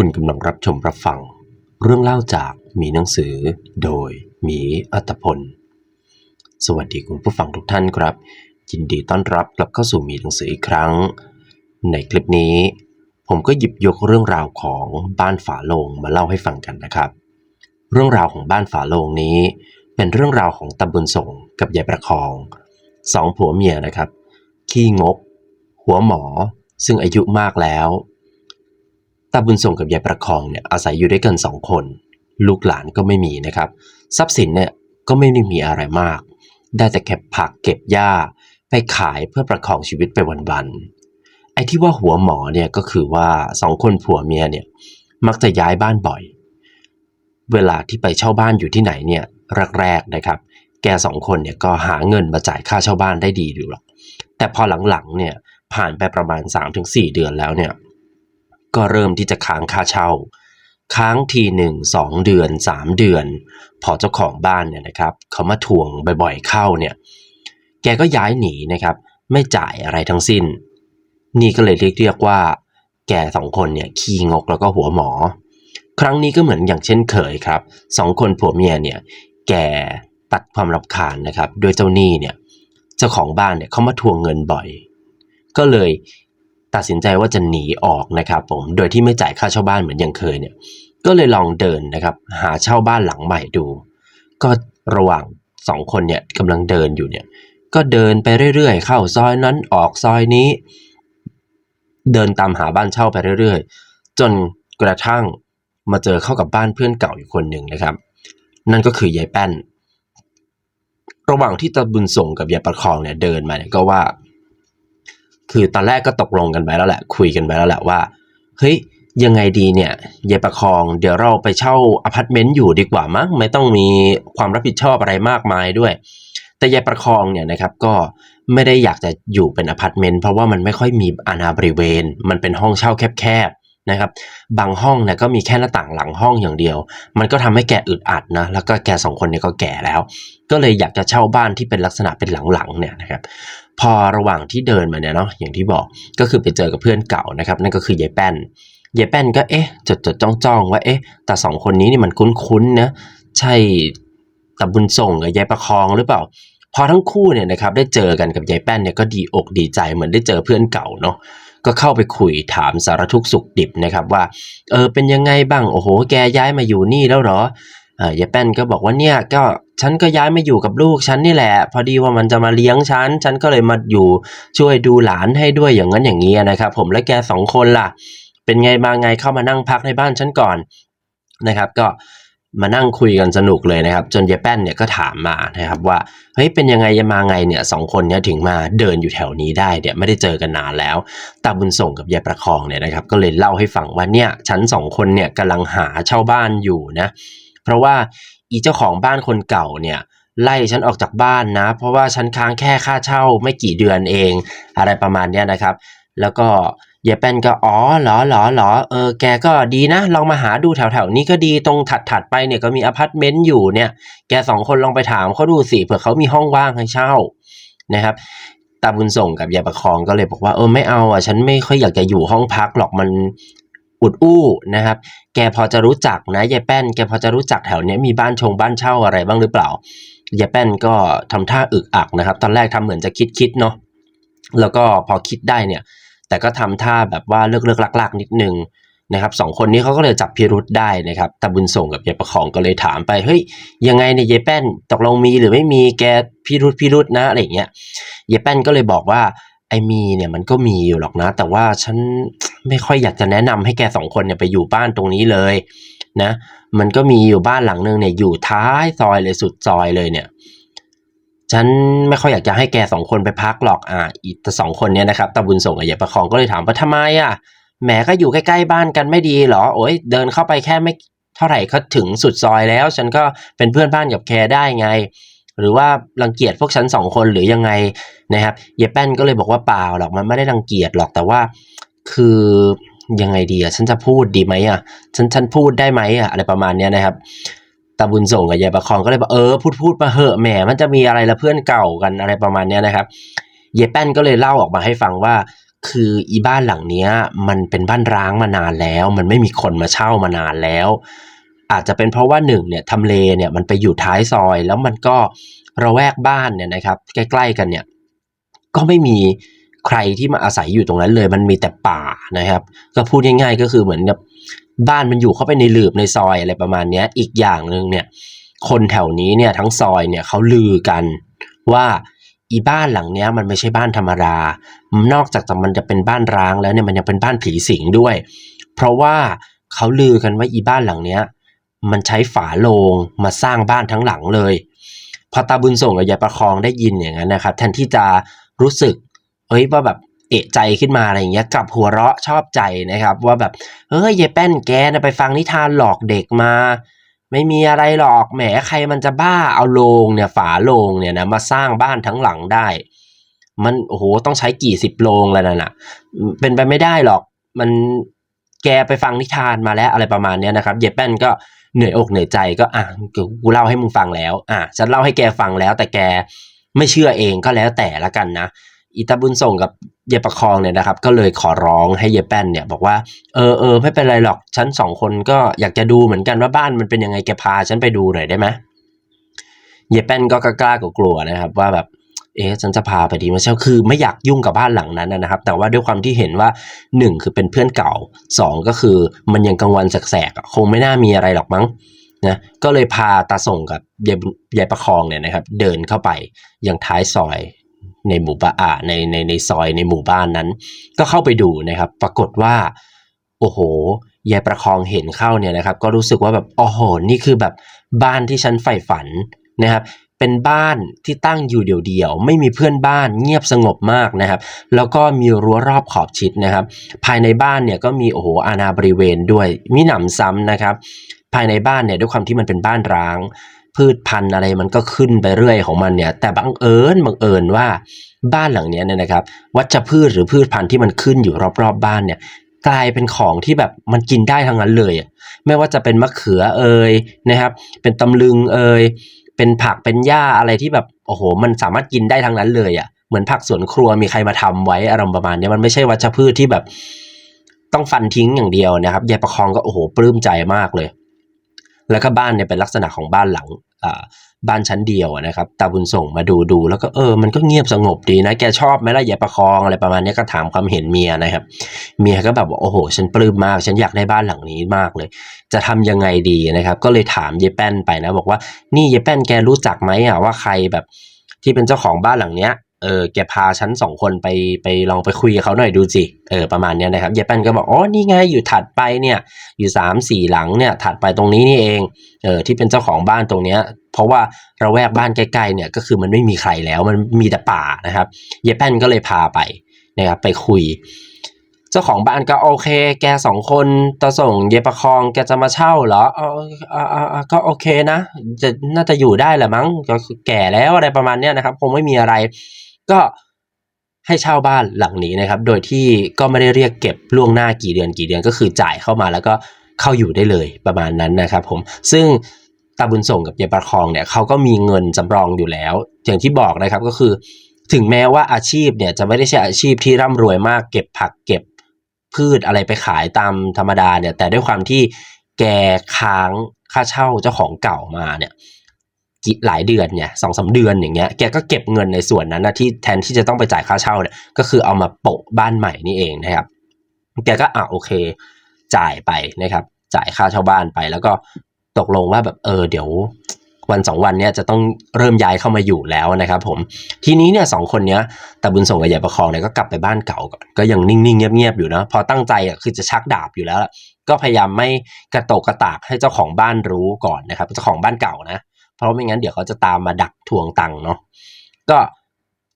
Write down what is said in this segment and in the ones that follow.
คุณกำลังรับชมรับฟัง เรื่องเล่าจากมีหนังสือ โดยหมีอัตพล สวัสดีคุณผู้ฟังทุกท่านครับ ยินดีต้อนรับกลับเข้าสู่มีหนังสืออีกครั้ง ในคลิปนี้ ผมก็หยิบยกเรื่องราวของบ้านฝาโลงมาเล่าให้ฟังกันนะครับ เรื่องราวของบ้านฝาโลงนี้ เป็นเรื่องราวของตาบุญส่งกับยายประคองสองผัวเมียนะครับ ขี้งก หัวหมอ ซึ่งอายุมากแล้ว ตาบุญส่งกับยายประคองเนี่ยอาศัยอยู่ด้วยกันสองคน ลูกหลานก็ไม่มีนะครับ ทรัพย์สินเนี่ยก็ไม่ได้มีอะไรมาก ได้แต่เก็บผักเก็บหญ้าไปขายเพื่อประคองชีวิตไปวันๆไอ้ที่ว่าหัวหมอเนี่ยก็คือว่าสองคนผัวเมียเนี่ยมักจะย้ายบ้านบ่อย เวลาที่ไปเช่าบ้านอยู่ที่ไหนเนี่ยแรกๆนะครับ แกสองคนเนี่ยก็หาเงินมาจ่ายค่าเช่าบ้านได้ดีอยู่หรอกแต่พอหลังๆเนี่ยผ่านไปประมาณ 3-4 เดือนแล้วเนี่ย ก็เริ่มที่จะค้างค่าเช่า ค้างทีหนึ่งสองเดือนสามเดือน พอเจ้าของบ้านเนี่ยนะครับเขามาทวงบ่อยๆเข้าเนี่ยแกก็ย้ายหนีนะครับ ไม่จ่ายอะไรทั้งสิ้น นี่ก็เลยเรียกเรียกว่า แกสองคนเนี่ยขี้งกแล้วก็หัวหมอ ครั้งนี้ก็เหมือนอย่างเช่นเคยครับสองคนผัวเมียเนี่ยแกตัดความรำคาญนะครับด้วยเจ้าหนี้เนี่ยเจ้าของบ้านเนี่ยเขามาทวงเงินบ่อย ก็เลย ตัดสินใจว่าจะหนีออกนะครับผมโดยที่ไม่จ่ายค่าเช่าบ้านเหมือนอย่างเคยเนี่ยก็เลยลองเดินนะครับหาเช่าบ้านหลังใหม่ดู ก็ระหว่างสองคนเนี่ยกำลังเดินอยู่เนี่ยก็เดินไปเรื่อยๆ เข้าซอยนั้นออกซอยนี้ เดินตามหาบ้านเช่าไปเรื่อยๆ จนกระทั่งมาเจอเข้ากับบ้านเพื่อนเก่าอีกคนหนึ่งนะครับ นั่นก็คือยายแป้น ระหว่างที่ตาบุญส่งกับยายประคองเนี่ยเดินมาเนี่ยก็ว่า คือตอนแรกก็ตกลงกันไปแล้วแหละ คุยกันไปแล้วแหละว่า เฮ้ยยังไงดีเนี่ยยายประคอง เดี๋ยวเราไปเช่าอพาร์ตเมนต์อยู่ดีกว่ามั้งไม่ต้องมีความรับผิดชอบอะไรมากมายด้วย แต่ยายประคองเนี่ยนะครับก็ไม่ได้อยากจะอยู่เป็นอพาร์ตเมนต์เพราะว่ามันไม่ค่อยมีอาณาบริเวณ มันเป็นห้องเช่าแคบๆ นะครับบางห้องเนี่ยก็มีแค่หน้าต่างหลังห้องอย่างเดียว มันก็ทำให้แกอึดอัดนะแล้วก็แกสองคนเนี่ยก็แก่แล้ว ก็เลยอยากจะเช่าบ้านที่เป็นลักษณะเป็นหลังๆเนี่ยนะครับพอระหว่างที่เดินมาเนี่ยเนาะอย่างที่บอกก็คือไปเจอกับเพื่อนเก่านะครับนั่นก็คือยายแป้นยายแป้นก็เอ๊ะจดจดจ้องจ้องว่าเอ๊ะแต่สองคนนี้นี่มันคุ้นๆนะใช่ตาบุญส่งกับยายประคองหรือเปล่าพอทั้งคู่เนี่ยนะครับได้เจอกันกับยายแป้นเนี่ยก็ดีอกดีใจเหมือนได้เจอเพื่อนเก่าเนาะ ก็เข้าไปคุยถามสารทุกสุขดิบนะครับว่าเออเป็นยังไงบ้างโอ้โห แกย้ายมาอยู่นี่แล้วเหรออ่ายายแป้นก็บอกว่าเนี่ยก็ฉันก็ย้ายมาอยู่กับลูกฉันนี่แหละ พอดีว่ามันจะมาเลี้ยงฉัน ฉันก็เลยมาอยู่ช่วยดูหลานให้ด้วยอย่างนั้นอย่างนี้นะครับ ผมและแกสองคนล่ะ เป็นไงมาไงเข้ามานั่งพักในบ้านฉันก่อนนะครับ ก็ มานั่งคุยกันสนุกเลยนะครับ จนยายแป้นเนี่ยก็ถามมานะครับว่าเฮ้ยเป็นยังไงยังมาไงเนี่ยสองคนเนี่ยถึงมาเดินอยู่แถวนี้ได้เนี่ยไม่ได้เจอกันนานแล้วตาบุญส่งกับยายประคองเนี่ยนะครับ ก็เลยเล่าให้ฟังว่าเนี่ยฉันสองคนเนี่ยกำลังหาเช่าบ้านอยู่นะเพราะว่าอีเจ้าของบ้านคนเก่าเนี่ยไล่ฉันออกจากบ้านนะ เพราะว่าฉันค้างแค่ค่าเช่าไม่กี่เดือนเอง อะไรประมาณเนี้ยนะครับ แล้วก็ ยายแป้นก็อ๋อหรอหรอหรอเออแกก็ดีนะ ลองมาหาดูแถวๆนี้ก็ดีตรงถัดถัดๆไปเนี่ยก็มีอพาร์ตเมนต์อยู่เนี่ย แกสองคนลองไปถามเขาดูสิเผื่อเขามีห้องว่างให้เช่านะครับตาบุญส่งกับยายประคองก็เลยบอกว่าเออไม่เอาอะฉันไม่ค่อยอยากจะอยู่ห้องพักหรอกมันอุดอู้นะครับ แกพอจะรู้จักนะยายแป้น แกพอจะรู้จักแถวเนี้ยมีบ้านชงบ้านเช่าอะไรบ้างหรือเปล่ายายแป้นก็ทำท่าอึกอักนะครับ ตอนแรกทำเหมือนจะคิดคิดเนาะแล้วก็พอคิดได้เนี่ย แต่ก็ทำท่าแบบว่าเลิกเลิกลักลักนิดนึงนะครับสองคนนี้เขาก็เลยจับพิรุษได้นะครับตาบุญส่งกับยายประคองก็เลยถามไปเฮ้ยยังไงเนี่ยยายแป้นตกลงมีหรือไม่มีแกพิรุษพิรุษนะอะไรอย่างเงี้ยยายแป้นก็เลยบอกว่าไอ้มีเนี่ยมันก็มีอยู่หรอกนะ แต่ว่าฉันไม่ค่อยอยากจะแนะนำให้แกสองคนเนี่ยไปอยู่บ้านตรงนี้เลยนะ มันก็มีอยู่บ้านหลังนึงเนี่ยอยู่ท้ายซอยเลยสุดซอยเลยเนี่ย ฉันไม่ค่อยอยากจะให้แกสองคนไปพักหรอกอ่าอีแต่สองคนเนี้ยนะครับตาบุญส่งกับยายประคองก็เลยถามว่าทำไมอะแหมก็อยู่ใกล้ๆบ้านกันไม่ดีเหรอโอ้ยเดินเข้าไปแค่ไม่เท่าไหร่ก็ถึงสุดซอยแล้ว ฉันก็เป็นเพื่อนบ้านกับแกได้ไง หรือว่ารังเกียจพวกฉันสองคนหรือยังไงนะครับยายแป้นก็เลยบอกว่าเปล่าหรอกมันไม่ได้รังเกียจหรอกแต่ว่าคือยังไงดีอะฉันจะพูดดีไหมอะฉันฉันพูดได้ไหมอะอะไรประมาณเนี้ยนะครับ ตาบุญส่งกับยายประคองก็เลยบอกเออพูดพูดมาเหอะแหมมันจะมีอะไรละเพื่อนเก่ากันอะไรประมาณเนี้ยนะครับยายแป้นก็เลยเล่าออกมาให้ฟังว่า คืออีบ้านหลังเนี้ย มันเป็นบ้านร้างมานานแล้ว มันไม่มีคนมาเช่ามานานแล้ว อาจจะเป็นเพราะว่าหนึ่งเนี่ยทำเลเนี่ยมันไปอยู่ท้ายซอย แล้วมันก็ระแวกบ้านเนี่ยนะครับ ใกล้ ๆ กันเนี่ย ก็ไม่มี ใครที่มาอาศัยอยู่ตรงนั้นเลย มันมีแต่ป่านะครับ ก็พูดง่ายๆก็คือเหมือนกับบ้านมันอยู่เข้าไปในหลืบในซอยอะไรประมาณเนี้ยอีกอย่างหนึ่งเนี่ย คนแถวนี้เนี่ยทั้งซอยเนี่ยเขาลือกันว่าอีบ้านหลังเนี้ยมันไม่ใช่บ้านธรรมดานอกจากจะมันจะเป็นบ้านร้างแล้วเนี่ยมันยังเป็นบ้านผีสิงด้วย เพราะว่าเขาลือกันว่าอีบ้านหลังเนี้ยมันใช้ฝาโลงมาสร้างบ้านทั้งหลังเลย พอตาบุญส่งกับยายประคองได้ยินอย่างนั้นนะครับแทนที่จะรู้สึก เอ้ยว่าแบบเอะใจขึ้นมาอะไรอย่างเงี้ยกลับหัวเราะชอบใจนะครับ ว่าแบบเฮ้ยยายแป้นแกนะไปฟังนิทานหลอกเด็กมา ไม่มีอะไรหรอกแหมใครมันจะบ้าเอาโลงเนี่ยฝาโลงเนี่ยนะมาสร้างบ้านทั้งหลังได้ มันโอ้โหต้องใช้กี่สิบโลงแล้วนะน่ะเป็นไปไม่ได้หรอกมันแกไปฟังนิทานมาแล้วอะไรประมาณเนี้ยนะครับ เยแป้นก็เหนื่อยอกเหนื่อยใจก็อะกูเล่าให้มึงฟังแล้ว อะฉันเล่าให้แกฟังแล้วแต่แกไม่เชื่อเองก็แล้วแต่ละกันนะ อีตาบุญส่งกับเยประคองเนี่ยนะครับ ก็เลยขอร้องให้เยแป้นเนี่ยบอกว่าเออเออไม่เป็นไรหรอกฉันสองคนก็อยากจะดูเหมือนกันว่าบ้านมันเป็นยังไงแกพาฉันไปดูหน่อยได้ไหมเยแป้นก็กล้ากลัวนะครับว่าแบบเอ๊ะฉันจะพาไปดีไหมใช่คือไม่อยากยุ่งกับบ้านหลังนั้นนะครับ แต่ว่าด้วยความที่เห็นว่าหนึ่งคือเป็นเพื่อนเก่าสองก็คือมันยังกลางวันแสกๆคงไม่น่ามีอะไรหรอกมั้งนะก็เลยพาตาส่งกับยายยายประคองเนี่ยนะครับ เดินเข้าไปยังท้ายซอย ในหมู่บ้านอ่าในในในซอยในหมู่บ้านนั้น ก็เข้าไปดูนะครับ ปรากฏว่า โอ้โหยายประคองเห็นเข้าเนี่ยนะครับ ก็รู้สึกว่าแบบโอ้โหนี่คือแบบบ้านที่ฉันใฝ่ฝันนะครับเป็นบ้านที่ตั้งอยู่เดี่ยวๆ ไม่มีเพื่อนบ้านเงียบสงบมากนะครับ แล้วก็มีรั้วรอบขอบชิดนะครับ ภายในบ้านเนี่ยก็มีโอ้โหอาณาบริเวณด้วย มีหนำซ้ำนะครับ ภายในบ้านเนี่ยด้วยความที่มันเป็นบ้านร้าง พืชพันธุ์อะไรมันก็ขึ้นไปเรื่อยของมันเนี่ย แต่บังเอิญบังเอิญว่าบ้านหลังนี้เนี่ยนะครับ วัชพืชหรือพืชพันธุ์ที่มันขึ้นอยู่รอบๆบ้านเนี่ยกลายเป็นของที่แบบมันกินได้ทั้งนั้นเลยไม่ว่าจะเป็นมะเขือเอ่ยนะครับ เป็นตำลึงเอ่ยเป็นผักเป็นหญ้าอะไรที่แบบโอ้โห มันสามารถกินได้ทั้งนั้นเลยอะ่ะเหมือนผักสวนครัวมีใครมาทำไว้อารมณ์ประมาณเนี้ยมันไม่ใช่วัชพืชที่แบบต้องฟันทิ้งอย่างเดียวนะครับยายประคองก็โอ้โหปลื้มใจมากเลย แล้วก็บ้านเนี่ยเป็นลักษณะของบ้านหลังบ้านชั้นเดียวนะครับตาบุญส่งมาดูดูแล้วก็เออมันก็เงียบสงบดีนะ แกชอบไหมล่ะยาประคองอะไรประมาณนี้ก็ถามความเห็นเมียนะครับ เมียก็แบบว่าโอ้โห ฉันปลื้มมาก ฉันอยากได้บ้านหลังนี้มากเลย จะทำยังไงดีนะครับ ก็เลยถามเยแป้นไปนะ บอกว่านี่เยแป้นแกรู้จักไหมอะว่าใครแบบที่เป็นเจ้าของบ้านหลังเนี้ย เออแกพาฉันสองคนไปไปลองไปคุยกับเขาหน่อยดูสิเออประมาณนี้นะครับเยแป้นก็บอกอ๋อนี่ไงอยู่ถัดไปเนี่ยอยู่สามสี่หลังเนี่ยถัดไปตรงนี้นี่เองเออที่เป็นเจ้าของบ้านตรงเนี้ยเพราะว่าราแวกบ้านใกล้ๆเนี่ยก็คือมันไม่มีใครแล้วมันมีแต่ป่านะครับเยแป้นก็เลยพาไปนะครับไปคุย เจ้าของบ้านก็โอเค แกสองคนตะส่งเยประคองแกจะมาเช่าเหรอเออเออเออเออก็โอเคนะจะน่าจะอยู่ได้แหละมั้งก็แก่แล้วอะไรประมาณเนี้ยนะครับคงไม่มีอะไร ก็ให้เช่าบ้านหลังนี้นะครับ โดยที่ก็ไม่ได้เรียกเก็บล่วงหน้ากี่เดือนกี่เดือนก็คือจ่ายเข้ามาแล้วก็เข้าอยู่ได้เลยประมาณนั้นนะครับผมซึ่งตาบุญส่งกับยายประคองเนี่ยเขาก็มีเงินสำรองอยู่แล้ว อย่างที่บอกนะครับก็คือ ถึงแม้ว่าอาชีพเนี่ยจะไม่ได้ใช่อาชีพที่ร่ำรวยมากเก็บผักเก็บพืชอะไรไปขายตามธรรมดาเนี่ยแต่ด้วยความที่แกค้างค่าเช่าเจ้าของเก่ามาเนี่ย หลายเดือนเนี่ยสองสาเดือนอย่างเงี้ยแกก็เก็บเงินในส่วนนั้นนะที่แทนที่จะต้องไปจ่ายค่าเช่าเนี่ยก็คือเอามาโปะบ้านใหม่นี่เองนะครับ แกก็อะโอเค จ่ายไปนะครับ จ่ายค่าเช่าบ้านไป แล้วก็ตกลงว่าแบบเออเดี๋ยววันสองวันเนี้ยจะต้องเริ่มย้ายเข้ามาอยู่แล้วนะครับ ผมทีนี้เนี่ยสองคนเนี้ยตาบุญส่งกับยายประคองเนี่ยก็กลับไปบ้านเก่าก่อนก็ยังนิ่งๆเงียบๆอยู่นะพอตั้งใจอะคือจะชักดาบอยู่แล้วก็พยายามไม่กระโตกกระตากให้เจ้าของบ้านรู้ก่อนนะครับ เจ้าของบ้านเก่านะ เพราะไม่งั้นเดี๋ยวเขาจะตามมาดักทวงตังค์เนาะก็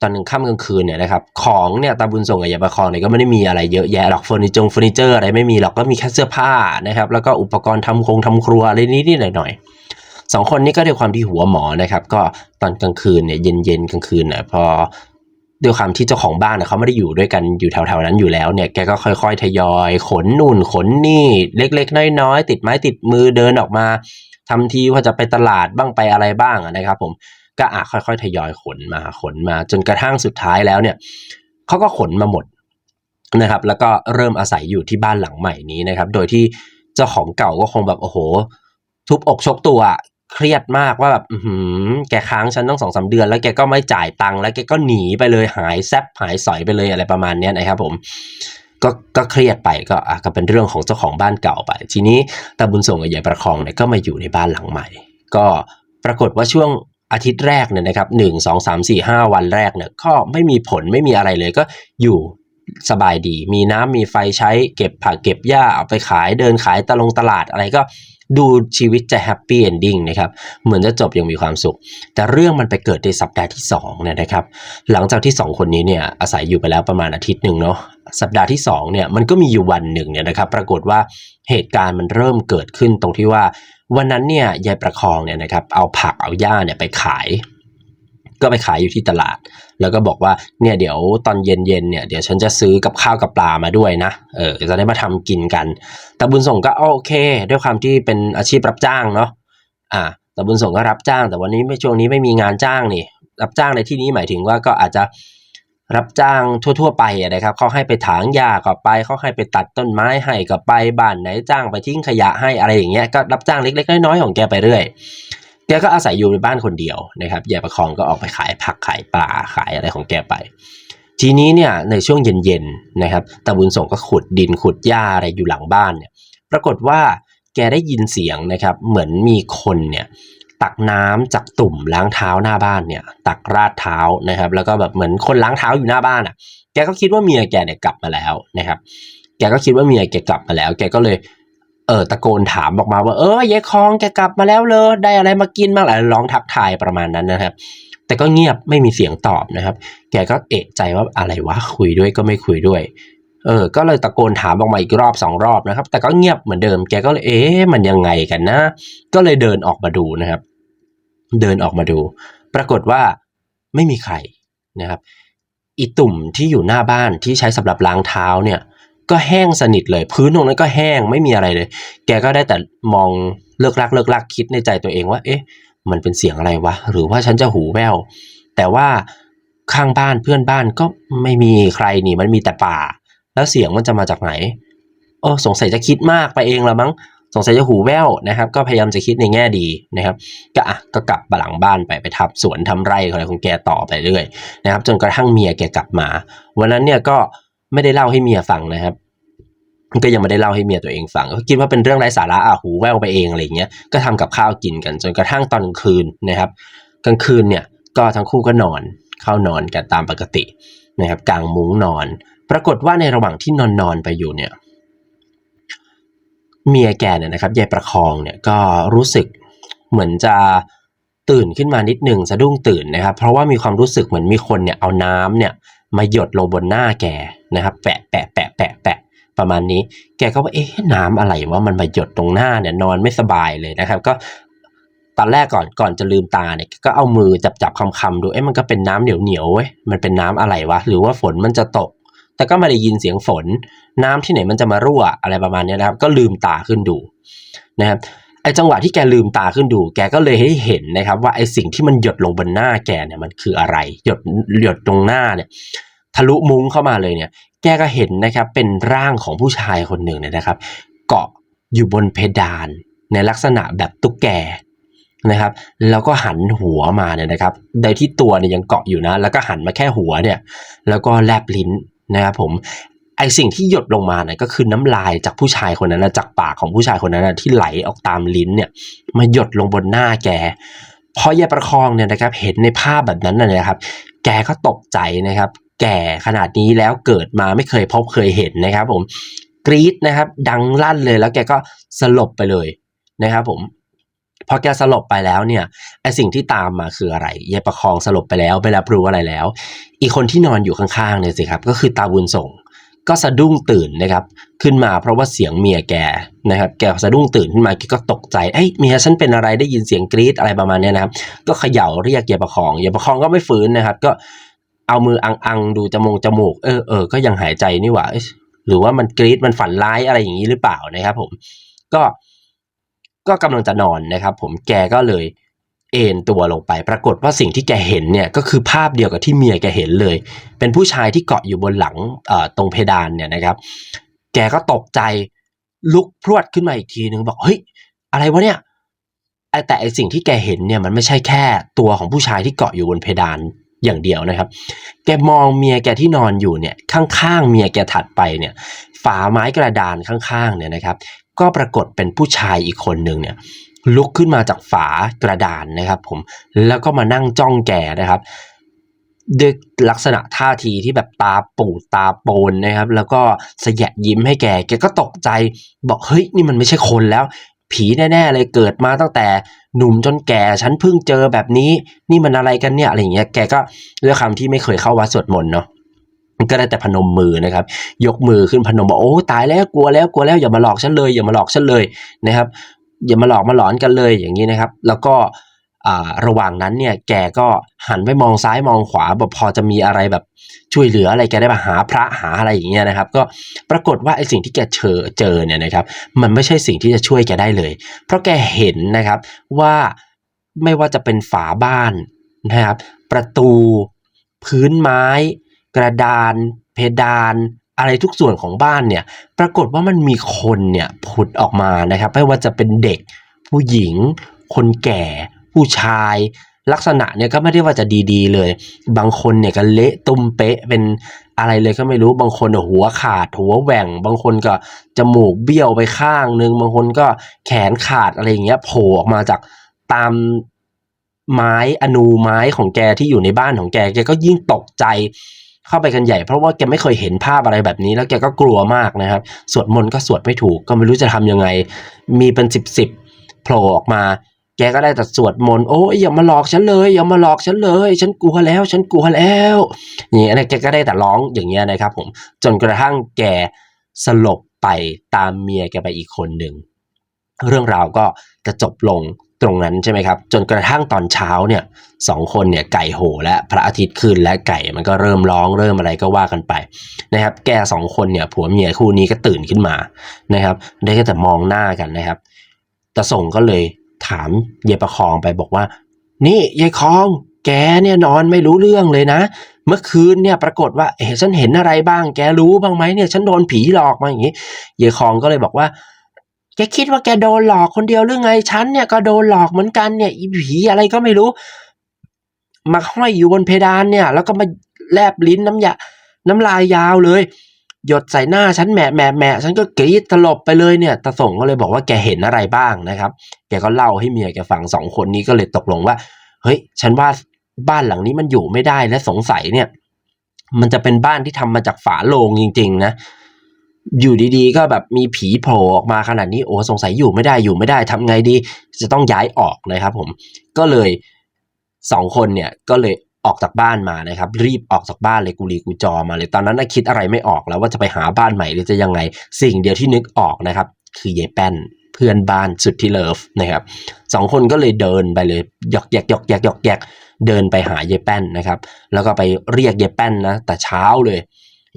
ตอนหนึ่งค่ำกลางคืนเนี่ยนะครับของเนี่ยตาบุญส่งกับยาประคองเนี่ยก็ไม่ได้มีอะไรเยอะแยะหรอกเฟอร์นิเจอร์เฟอร์นิเจอร์อะไรไม่มีหรอกก็มีแค่เสื้อผ้านะครับแล้วก็อุปกรณ์ทำคงทำครัวอะไรนิดๆหน่อยๆสองคนนี้ก็ด้วยความที่หัวหมอนะครับ ก็ตอนกลางคืนเนี่ยเย็นๆกลางคืนเนี่ยพอ ด้วยความที่เจ้าของบ้านเขาไม่ได้อยู่ด้วยกันอยู่แถวๆนั้นอยู่แล้วเนี่ยแกก็ค่อยๆทยอย ขนนู่นขนนี่เล็กๆน้อยๆติดไม้ติดมือเดินออกมาทำทีว่าจะไปตลาดบ้างไปอะไรบ้างนะครับ ผมก็อะค่อยๆทยอยขนมาขนมาจนกระทั่งสุดท้ายแล้วเนี่ยเขาก็ขนมาหมดนะครับ แล้วก็เริ่มอาศัยอยู่ที่บ้านหลังใหม่นี้นะครับ โดยที่เจ้าของเก่าก็คงแบบโอ้โห ทุบอกชกตัวอะ เครียดมากว่าแบบหือแกค้างฉันต้องสองสาเดือน แล้วแกก็ไม่จ่ายตังค์แล้วแกก็หนีไปเลยหายแซบหายสอยไปเลยอะไรประมาณนี้นะครับผมก็ก็เครียดไปก็อะก็เป็นเรื่องของเจ้าของบ้านเก่าไป ทีนี้ตาบุญส่งกับยายประคองเนี่ยก็มาอยู่ในบ้านหลังใหม่ ก็ปรากฏว่าช่วงอาทิตย์แรกเนี่ยนะครับหนึ่งสองสามสี่ห้าวันแรกเนี่ยก็ไม่มีผลไม่มีอะไรเลยก็อยู่สบายดี มีน้ำมีไฟใช้เก็บผักเก็บหญ้าเอาไปขายเดินขายตะลงตลาดอะไรก็ ดูชีวิตจะแฮปปี้เอนดิ้งนะครับ เหมือนจะจบอย่างมีความสุข แต่เรื่องมันไปเกิดในสัปดาห์ที่สองเนี่ยนะครับ หลังจากที่สองคนนี้เนี่ยอาศัยอยู่ไปแล้วประมาณอาทิตย์หนึ่งเนาะ สัปดาห์ที่สองเนี่ยมันก็มีอยู่วันหนึ่งเนี่ยนะครับ ปรากฏว่าเหตุการณ์มันเริ่มเกิดขึ้นตรงที่ว่า วันนั้นเนี่ยยายประคองเนี่ยนะครับเอาผักเอาหญ้าเนี่ยไปขาย ก็ไปขายอยู่ที่ตลาด แล้วก็บอกว่าเนี่ยเดี๋ยวตอนเย็นๆเนี่ยเดี๋ยวฉันจะซื้อกับข้าวกับปลามาด้วยนะเออจะได้มาทำกินกันแต่บุญส่งก็โอเค ด้วยความที่เป็นอาชีพรับจ้างเนาะอ่าแต่บุญส่งก็รับจ้าง แต่วันนี้ไม่ช่วงนี้ไม่มีงานจ้างนี่ รับจ้างในที่นี้หมายถึงว่าก็อาจจะรับจ้างทั่ว ๆ ไปอะนะครับเขาให้ไปถางหญ้าก็ไปเขาให้ไปตัดต้นไม้ให้ก็ไปบ้านไหนจ้างไปทิ้งขยะให้อะไรอย่างเงี้ยก็รับจ้างเล็กๆน้อยๆของแกไปเรื่อย กก็อาศัยอยู่ในบ้านคนเดียวนะครับยายประคองก็ออกไปขายผักขายปลาขายอะไรของแกไป ทีนี้เนี่ยในช่วงเย็นๆนะครับตาบุญส่งก็ขุดดินขุดหญ้าอะไรอยู่หลังบ้านเนี่ยปรากฏว่าแกได้ยินเสียงนะครับเหมือนมีคนเนี่ยตักน้ำจากตุ่มล้างเท้าหน้าบ้านเนี่ยตักราดเท้านะครับ แล้วก็แบบเหมือนคนล้างเท้าอยู่หน้าบ้านอะแกก็คิดว่าเมียแกเนี่ยกลับมาแล้วนะครับ แกก็คิดว่าเมียแกกลับมาแล้ว แกก็เลย เออตะโกนถามออกมาว่าเออยายคองแกกลับมาแล้วเลยได้อะไรมากินบ้างอะไรร้องทักทายประมาณนั้นนะครับ แต่ก็เงียบไม่มีเสียงตอบนะครับ แกก็เอะใจว่าอะไรวะคุยด้วยก็ไม่คุยด้วย เออ ก็เลยตะโกนถามออกมาอีกรอบสองรอบนะครับ แต่ก็เงียบเหมือนเดิมแกก็เลยเอ๊ะมันยังไงกันนะ ก็เลยเดินออกมาดูนะครับ เดินออกมาดู ปรากฏว่าไม่มีใครนะครับอีตุ่มที่อยู่หน้าบ้านที่ใช้สำหรับล้างเท้าเนี่ย ก็แห้งสนิทเลย พื้นตรงนั้นก็แห้งไม่มีอะไรเลย แกก็ได้แต่มองเลิกลักเลิกลักคิดในใจตัวเองว่า เอ๊ะ มันเป็นเสียงอะไรวะ หรือว่าฉันจะหูแว่ว แต่ว่าข้างบ้านเพื่อนบ้านก็ไม่มีใครนี่มันมีแต่ป่า แล้วเสียงมันจะมาจากไหนโอ้สงสัยจะคิดมากไปเองละมั้งสงสัยจะหูแว่วนะครับ ก็พยายามจะคิดในแง่ดีนะครับ ก็อะก็กลับมาหลังบ้านไปไปทำสวนทำไร่อะไรของแกต่อไปเรื่อยนะครับ จนกระทั่งเมียแกกลับมา วันนั้นเนี่ยก็ ไม่ได้เล่าให้เมียฟังนะครับก็ยังไม่ได้เล่าให้เมียตัวเองฟังก็คิดว่าเป็นเรื่องไร้สาระอะหูแว่วไปเองอะไรเงี้ยก็ทำกับข้าวกินกันจนกระทั่งตอนกลางคืนนะครับ กลางคืนเนี่ยก็ทั้งคู่ก็นอนเข้านอนกันตามปกตินะครับกลางมุ้งนอน ปรากฏว่าในระหว่างที่นอนนอนไปอยู่เนี่ยเมียแกเนี่ยนะครับยายประคองเนี่ยก็รู้สึกเหมือนจะตื่นขึ้นมานิดหนึ่งสะดุ้งตื่นนะครับ เพราะว่ามีความรู้สึกเหมือนมีคนเนี่ยเอาน้ำเนี่ยมาหยดลงบนหน้าแก นะครับแปะแปะแปะแปะแปะประมาณนี้ แกก็ว่าเอ๊ะน้ำอะไรว่ามันมาหยดตรงหน้าเนี่ยนอนไม่สบายเลยนะครับ ก็ตอนแรกก่อนก่อนจะลืมตาเนี่ยก็เอามือจับจับคำคำดูเอ๊ะมันก็เป็นน้ำเหนียวเหนียวเว้ยมันเป็นน้ำอะไรวะหรือว่าฝนมันจะตก แต่ก็ไม่ได้ยินเสียงฝน น้ำที่ไหนมันจะมารั่วอะไรประมาณนี้นะครับ ก็ลืมตาขึ้นดูนะครับไอ้จังหวะที่แกลืมตาขึ้นดู แกก็เลยให้เห็นนะครับ ว่าไอ้สิ่งที่มันหยดลงบนหน้าแกเนี่ยมันคืออะไร หยดหยดตรงหน้าเนี่ย ทะลุมุ้งเข้ามาเลยเนี่ย แกก็เห็นนะครับเป็นร่างของผู้ชายคนหนึ่งเนี่ยนะครับ เกาะอยู่บนเพดาน ในลักษณะแบบตุ๊กแกนะครับแล้วก็หันหัวมาเนี่ยนะครับโดยที่ตัวเนี่ยยังเกาะอยู่นะ แล้วก็หันมาแค่หัวเนี่ย แล้วก็แลบลิ้นนะครับผมไอสิ่งที่หยดลงมาเนี่ยก็คือน้ำลายจากผู้ชายคนนั้นนะจากปากของผู้ชายคนนั้นนะที่ไหลออกตามลิ้นเนี่ยมาหยดลงบนหน้าแกพอยายประคองเนี่ยนะครับเห็นในภาพแบบนั้นนะนะครับ แกก็ตกใจนะครับ แก่ขนาดนี้แล้วเกิดมาไม่เคยพบเคยเห็นนะครับ ผมกรี๊ดนะครับ ดังลั่นเลยแล้วแกก็สลบไปเลยนะครับผมพอแกสลบไปแล้วเนี่ยไอสิ่งที่ตามมาคืออะไรยายประคองสลบไปแล้วไม่รับรู้อะไรแล้ว อีกคนที่นอนอยู่ข้างๆเนี่ยสิครับ ก็คือตาบุญส่ง ก็สะดุ้งตื่นนะครับ ขึ้นมาเพราะว่าเสียงเมียแกนะครับ แกสะดุ้งตื่นขึ้นมาแกก็ตกใจเอ้ยเมียฉันเป็นอะไรได้ยินเสียงกรี๊ดอะไรประมาณนี้นะครับ ก็เขย่าเรียกยายประคองยายประคองก็ไม่ฟื้นนะครับ ก็ เอามืออังๆดูจมูกจมูก เออเออก็ยังหายใจนี่หว่าเอ๊ะหรือว่ามันกรี๊ดมันฝันร้ายอะไรอย่างนี้หรือเปล่านะครับ ผม ก็ก็กำลังจะนอนนะครับ ผมแกก็เลยเอนตัวลงไป ปรากฏว่าสิ่งที่แกเห็นเนี่ยก็คือภาพเดียวกับที่เมียแกเห็นเลย เป็นผู้ชายที่เกาะอยู่บนหลังตรงเพดานเนี่ยนะครับ แกก็ตกใจลุกพรวดขึ้นมาอีกทีนึงบอกเฮ้ยอะไรวะเนี่ยแต่ไอสิ่งที่แกเห็นเนี่ยมันไม่ใช่แค่ตัวของผู้ชายที่เกาะอยู่บนเพดาน อย่างเดียวนะครับ แกมองเมียแกที่นอนอยู่เนี่ยข้างๆเมียแกถัดไปเนี่ยฝาไม้กระดานข้างๆเนี่ยนะครับ ก็ปรากฏเป็นผู้ชายอีกคนหนึ่งเนี่ยลุกขึ้นมาจากฝากระดานนะครับ ผมแล้วก็มานั่งจ้องแกนะครับด้วยลักษณะท่าทีที่แบบตาปูดตาโปนนะครับ แล้วก็สยะยิ้มให้แก แกก็ตกใจบอกเฮ้ยนี่มันไม่ใช่คนแล้ว ผีแน่ๆเลยเกิดมาตั้งแต่หนุ่มจนแก่ฉันเพิ่งเจอแบบนี้ นี่มันอะไรกันเนี่ยอะไรอย่างเงี้ยแกก็ด้วยคำที่ไม่เคยเข้าวัดสวดมนต์เนาะก็ได้แต่พนมมือนะครับ ยกมือขึ้นพนมบอกโอ้ตายแล้วกลัวแล้วกลัวแล้วอย่ามาหลอกฉันเลย อย่ามาหลอกฉันเลยนะครับ อย่ามาหลอกมาหลอนกันเลยอย่างนี้นะครับ แล้วก็ ระหว่างนั้นเนี่ยแกก็หันไปมองซ้ายมองขวาแบบพอจะมีอะไรแบบช่วยเหลืออะไรแกได้มาหาพระหาอะไรอย่างเงี้ยนะครับ ก็ปรากฏว่าไอ้สิ่งที่แกเจอเจอเนี่ยนะครับ มันไม่ใช่สิ่งที่จะช่วยแกได้เลย เพราะแกเห็นนะครับว่าไม่ว่าจะเป็นฝาบ้านนะครับ ประตู พื้นไม้ กระดาน เพดานอะไรทุกส่วนของบ้านเนี่ย ปรากฏว่ามันมีคนเนี่ยผุดออกมานะครับ ไม่ว่าจะเป็นเด็กผู้หญิง คนแก่ ผู้ชายลักษณะเนี่ยก็ไม่ได้ว่าจะดีๆเลย บางคนเนี่ยก็เละตุ้มเป๊ะเป็นอะไรเลยก็ไม่รู้ บางคนหัวขาดหัวแหว่ง บางคนก็จมูกเบี้ยวไปข้างนึง บางคนก็แขนขาดอะไรอย่างเงี้ยโผล่ออกมาจากตามไม้อนูไม้ของแกที่อยู่ในบ้านของแก แกก็ยิ่งตกใจเข้าไปกันใหญ่เพราะว่าแกไม่เคยเห็นภาพอะไรแบบนี้ แล้วแกก็กลัวมากนะครับ สวดมนต์ก็สวดไม่ถูก ก็ไม่รู้จะทำยังไง มีเป็นสิบสิบโผล่ออกมา กก็ได้แต่สวดมนต์โอ้ยอย่ามาหลอกฉันเลย อย่ามาหลอกฉันเลย ฉันกลัวแล้ว ฉันกลัวแล้วอย่างเงี้ยนะแกก็ได้แต่ร้องอย่างเงี้ยนะครับผมจนกระทั่งแกสลบไปตามเมียแกไปอีกคนหนึ่งเรื่องราวก็จะจบลงตรงนั้นใช่ไหมครับ จนกระทั่งตอนเช้าเนี่ยสองคนเนี่ยไก่โหและพระอาทิตย์ขึ้นและไก่มันก็เริ่มร้องเริ่มอะไรก็ว่ากันไปนะครับ แกสองคนเนี่ยผัวเมียคู่นี้ก็ตื่นขึ้นมานะครับ ได้ก็แต่มองหน้ากันนะครับตาส่งก็เลยามยายประคองไปบอกว่า นี่ยายคอง แกเนี่ยนอนไม่รู้เรื่องเลยนะ เมื่อคืนเนี่ยปรากฏว่าเอ๋ฉันเห็นอะไรบ้าง แกรู้บ้างไหมเนี่ย ฉันโดนผีหลอกมาอย่างนี้ยายคองก็เลยบอกว่าแกคิดว่าแกโดนหลอกคนเดียวหรือไงฉันเนี่ยก็โดนหลอกเหมือนกันเนี่ยอีผีอะไรก็ไม่รู้ มาห้อยอยู่บนเพดานเนี่ย แล้วก็มาแลบลิ้นน้ำยาน้ำลายยาวเลย หยดใส่หน้าฉันแหมแหมแหมฉันก็กรีดตลบไปเลยเนี่ยตาส่งก็เลยบอกว่าแกเห็นอะไรบ้างนะครับ แกก็เล่าให้เมียแกฟังสองคนนี้ก็เลยตกลงว่า เฮ้ย ฉันว่าบ้านหลังนี้มันอยู่ไม่ได้และสงสัยเนี่ย มันจะเป็นบ้านที่ทำมาจากฝาโลงจริง ๆ นะอยู่ดีๆ ก็แบบมีผีโผล่ออกมาขนาดนี้โอ้สงสัยอยู่ไม่ได้อยู่ไม่ได้ทำไงดี จะต้องย้ายออกนะครับผมก็เลยสองคนเนี่ยก็เลย ออกจากบ้านมานะครับ รีบออกจากบ้านเลยกุลีกูจอมาเลยตอนนั้นน่ะคิดอะไรไม่ออกแล้วว่าจะไปหาบ้านใหม่หรือจะยังไง สิ่งเดียวที่นึกออกนะครับ คือเยายแป้นเพื่อนบ้านสุดที่เลิฟนะครับสองคนก็เลยเดินไปเลยหยอกแยกหยอกแยกหยอกแยกเดินไปหาเยายแป้นนะครับ แล้วก็ไปเรียกเยายแป้นนะ แต่เช้าเลย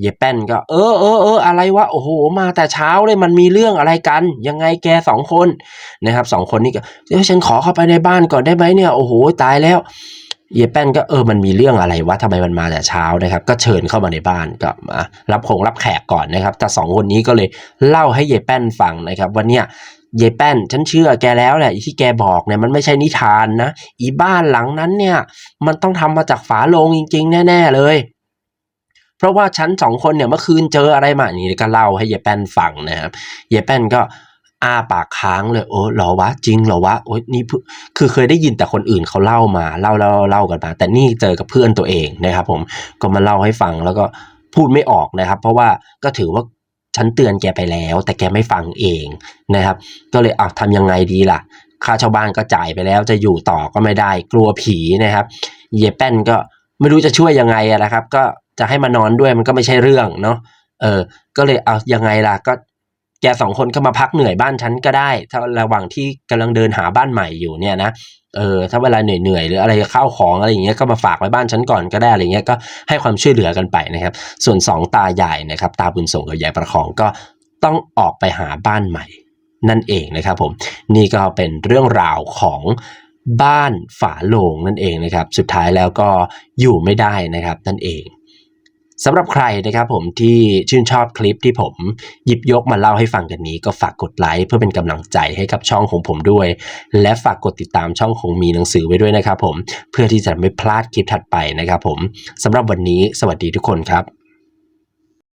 เยายแป้นก็ เออเออเอออะไรวะโอ้โห มาแต่เช้าเลยมันมีเรื่องอะไรกัน ยังไงแกสองคนนะครับสองคนนี้ก็เดี๋ยวฉันขอเข้าไปในบ้านก่อนได้ไหมเนี่ยโอ้โหตายแล้ว เยแป้นก็เออมันมีเรื่องอะไรวะทำไมมันมาแต่เช้านะครับ ก็เชิญเข้ามาในบ้านก็มารับคงรับแขกก่อนนะครับ แต่สองคนนี้ก็เลยเล่าให้เยแป้นฟังนะครับว่าเนี่ยเยแป้นฉันเชื่อแกแล้วแหละที่แกบอกเนี่ยมันไม่ใช่นิทานนะอีบ้านหลังนั้นเนี่ยมันต้องทำมาจากฝาโลงจริง ๆ แน่ ๆ เลย เพราะว่าฉันสองคนเนี่ยเมื่อคืนเจออะไรมานี่ก็เล่าให้เยแป้นฟังนะครับเยายแป้นก็ อ้าปากค้างเลยโอ้หรอวะจริงหรอวะโอ้ยนี่เพิ่งคือเคยได้ยินแต่คนอื่นเขาเล่ามาเล่าเล่าเล่ากันมา แต่นี่เจอกับเพื่อนตัวเองนะครับผมก็มาเล่าให้ฟังแล้วก็พูดไม่ออกนะครับ เพราะว่าก็ถือว่าฉันเตือนแกไปแล้ว แต่แกไม่ฟังเองนะครับ ก็เลยเอาทำยังไงดีล่ะค่าช่าบ้านก็จ่ายไปแล้วจะอยู่ต่อก็ไม่ได้กลัวผีนะครับเยแป้นก็ไม่รู้จะช่วยยังไงอะนะครับ ก็จะให้มานอนด้วยมันก็ไม่ใช่เรื่องเนาะเออ ก็เลยเอายังไงล่ะก็ แกสองคนก็มาพักเหนื่อยบ้านฉันก็ได้ ถ้าระหว่างที่กำลังเดินหาบ้านใหม่อยู่เนี่ยนะเออถ้าเวลาเหนื่อยๆหรืออะไรข้าวของอะไรอย่างเงี้ยก็มาฝากไว้บ้านฉันก่อนก็ได้อะไรเงี้ยก็ให้ความช่วยเหลือกันไปนะครับ ส่วนสองตาใหญ่นะครับ ตาบุญส่งกับยายประคองก็ต้องออกไปหาบ้านใหม่ นั่นเองนะครับผมนี่ก็เป็นเรื่องราวของบ้านฝาโลงนั่นเองนะครับ สุดท้ายแล้วก็อยู่ไม่ได้นะครับนั่นเอง สำหรับใครนะครับผมที่ชื่นชอบคลิปที่ผมหยิบยกมาเล่าให้ฟังกันนี้ก็ฝากกดไลค์เพื่อเป็นกำลังใจให้กับช่องของผมด้วย และฝากกดติดตามช่องของมีหนังสือไว้ด้วยนะครับผมเพื่อที่จะไม่พลาดคลิปถัดไปนะครับผมสำหรับวันนี้สวัสดีทุกคนครับ